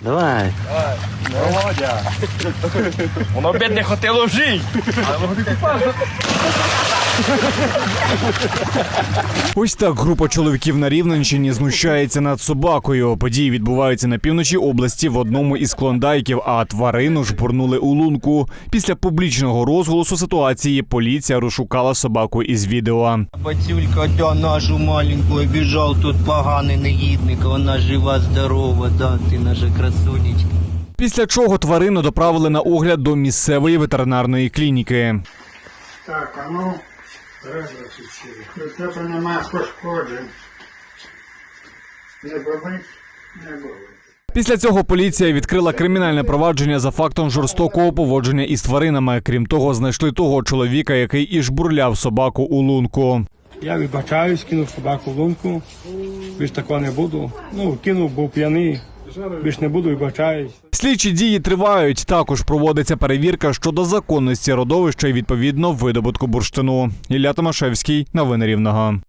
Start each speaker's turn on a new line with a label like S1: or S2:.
S1: Давай. Давай.
S2: Володя. Воно бідне хотіло жити.
S3: Ось так група чоловіків на Рівненщині знущається над собакою. Події відбуваються на півночі області в одному із клондайків, а тварину жбурнули у лунку. Після публічного розголосу ситуації поліція розшукала собаку із відео.
S4: Пацюлька, да, нашу маленьку обіжав тут поганий негідник, вона жива, здорова, да, ти наша красунечка.
S3: Після чого тварину доправили на огляд до місцевої ветеринарної клініки.
S5: Так, а ну, У тебе нема пошкоджень. Не болить? Не болить.
S3: Після цього поліція відкрила кримінальне провадження за фактом жорстокого поводження із тваринами. Крім того, знайшли того чоловіка, який і жбурляв собаку у лунку.
S2: Я вибачаюсь, кинув собаку в лунку. Більш такого не буду. Ну, кинув, був п'яний. Більш не буду, вибачаюсь.
S3: Слідчі дії тривають. Також проводиться перевірка щодо законності родовища і відповідно видобутку бурштину. Ілля Томашевський, новини Рівного.